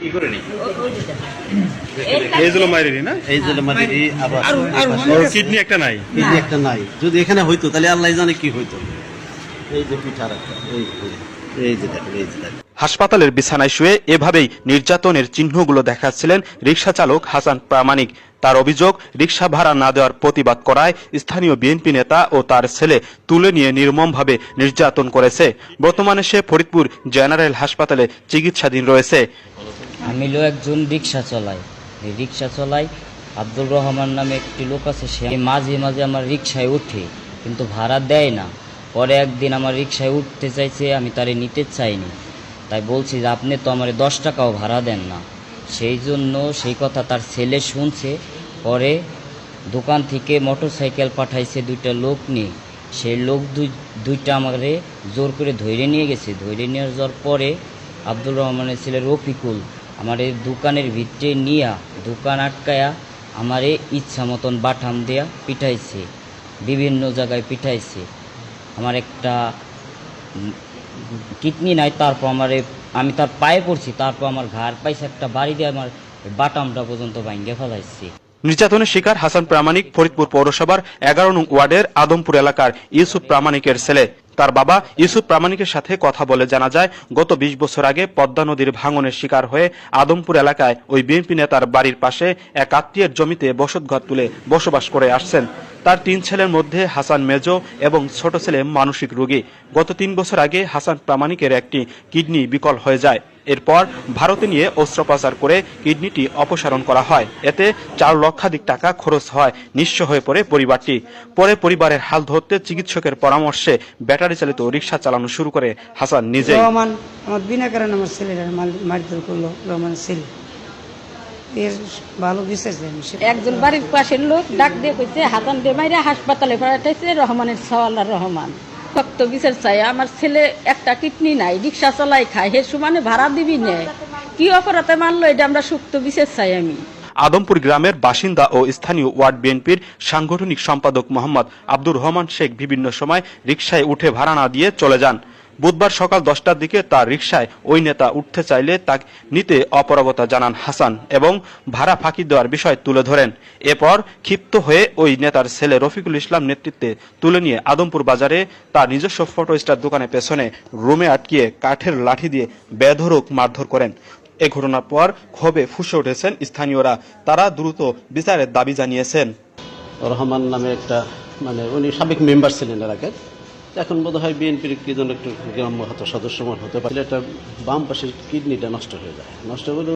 কি করে নি এই জন্য না? এই যে আবার কিডনি একটা নাই। কিডনি একটা নাই। যদি এখানে হইতো তাহলে আল্লাহ জানে কি হইতো। এই যে পিঠার একটা এই এই যে দেখেন এই যে দেখেন। হাসপাতালের বিছানায় শুয়ে এভাবেই নির্যাতনের চিহ্নগুলো দেখাচ্ছিলেন রিকশা চালক হাসান প্রামাণিক। তার অভিযোগ রিক্সা ভাড়া না দেওয়ার প্রতিবাদ করায় স্থানীয় বিএনপি নেতা ও তার ছেলে তুলে নিয়ে নির্মমভাবে নির্যাতন করেছে। বর্তমানে সে ফরিদপুর জেনারেল হাসপাতালে চিকিৎসাধীন রয়েছে। আমি হলো একজন রিক্সা চলাই। রিক্সা চলাই আব্দুল রহমান নামে একটি লোক আছে, সে মাঝে মাঝে আমার রিক্সায় উঠে, কিন্তু ভাড়া দেয় না। পরে একদিন আমার রিক্সায় উঠতে চাইছে, আমি তারে নিতে চাইনি। তাই বলছি যে, আপনি তো আমার দশ টাকাও ভাড়া দেন না। সেই জন্য সেই কথা তার ছেলে শুনছে। পরে দোকান থেকে মোটর সাইকেল পাঠাইছে দুইটা লোক নিয়ে। সেই লোক দুই, দুইটা আমারে জোর করে ধরে নিয়ে গেছে। ধরে নিয়ে যাওয়ার পরে আব্দুল রহমানের ছেলে রফিকুল আমার এই দোকানের ভিতরে নিয়া, দোকান আটকায়া আমারে ইচ্ছা মতন বাটাম দেয়া পিঠাইছে, বিভিন্ন জায়গায় পিঠাইছে। আমার একটা কিডনি নাই, তারপর আমার, আমি তার পায়ে পড়ছি, তারপর আমার ঘাড় পাইছে একটা বাড়ি দিয়ে আমার বাটামটা পর্যন্ত ভাঙ্গে ফেলাইছে। নির্যাতনের শিকার হাসান প্রামাণিক ফরিদপুর পৌরসভার এগারো নং ওয়ার্ডের আদমপুর এলাকার ইউসুফ প্রামাণিকের ছেলে। তার বাবা ইউসুফ প্রামাণিকের সাথে কথা বলে জানা যায়, গত বিশ বছর আগে পদ্মা নদীর ভাঙনের শিকার হয়ে আদমপুর এলাকায় ওই বিএনপি নেতার বাড়ির পাশে এক আত্মীয়ের জমিতে বসতঘর তুলে বসবাস করে আসছেন। তার তিন ছেলের মধ্যে হাসান মেজো এবং ছোট ছেলে মানসিক রোগী। গত তিন বছর আগে হাসান প্রামাণিকের একটি কিডনি বিকল হয়ে যায়। এরপর ভারতে নিয়ে অস্ত্রোপচার করে কিডনিটি অপসারণ করা হয়। এতে চার লক্ষাধিক টাকা খরচ হয় নিঃস্ব হয়ে পড়ে পরিবারটি। পরে পরিবারের হাল ধরতে চিকিৎসকের পরামর্শে ব্যাটারি চালিত রিক্সা চালানো শুরু করে হাসান নিজেই। রহমান আমার বিনা কারণে আমার ছেলেরা মারধর করল রহমানের ছেলে। এর ভালো বিচার একজন বাড়ির পাশের লোক ডাক দিয়ে কইছে হাসান ডেমাইরা হাসপাতালে পাঠাইছে রহমানের সওয়াল্লা রহমান। ভক্ত বিচার চাই। আমার ছেলে একটা কিডনি নাই, রিক্সা চালাই খায়, হে সমানে ভাড়া দিবি নেয় কি অপরাধে মানলো এটা আমরা সুক্ত বিচার চাই আমি? আদমপুর গ্রামের বাসিন্দা ও স্থানীয় ওয়ার্ড বিএনপির সাংগঠনিক সম্পাদক মোহাম্মদ আব্দুর রহমান শেখ বিভিন্ন সময় রিক্সায় উঠে ভাড়া না দিয়ে চলে যান। বুধবার সকাল দশটার দিকে তার রিকশায় ওই নেতা উঠতে চাইলে তাকে নিতে অপরগতা জানান হাসান এবং ভাড়া ফাঁকি দেওয়ার বিষয় তুলে ধরেন। এরপর ক্ষিপ্ত হয়ে ওই নেতার ছেলে রফিকুল ইসলাম নেতৃত্বে তুলে নিয়ে আদমপুর বাজারে তার নিজস্ব ফটো স্টার দোকানের পেছনে রুমে আটকিয়ে কাঠের লাঠি দিয়ে বেধরক মারধর করেন। এ ঘটনার পর ক্ষোভে ফুসে উঠেছেন স্থানীয়রা। তারা দ্রুত বিচারের দাবি জানিয়েছেন। রহমান নামে একটা মানে উনি সাবেক মেম্বার ছিলেন এলাকার এখন বোধ হয় বিএনপির কি জন্য একটু গ্রাম্য হতো সদস্য হতে পারে। এটা বাম পাশের কিডনিটা নষ্ট হয়ে যায়। নষ্ট হলে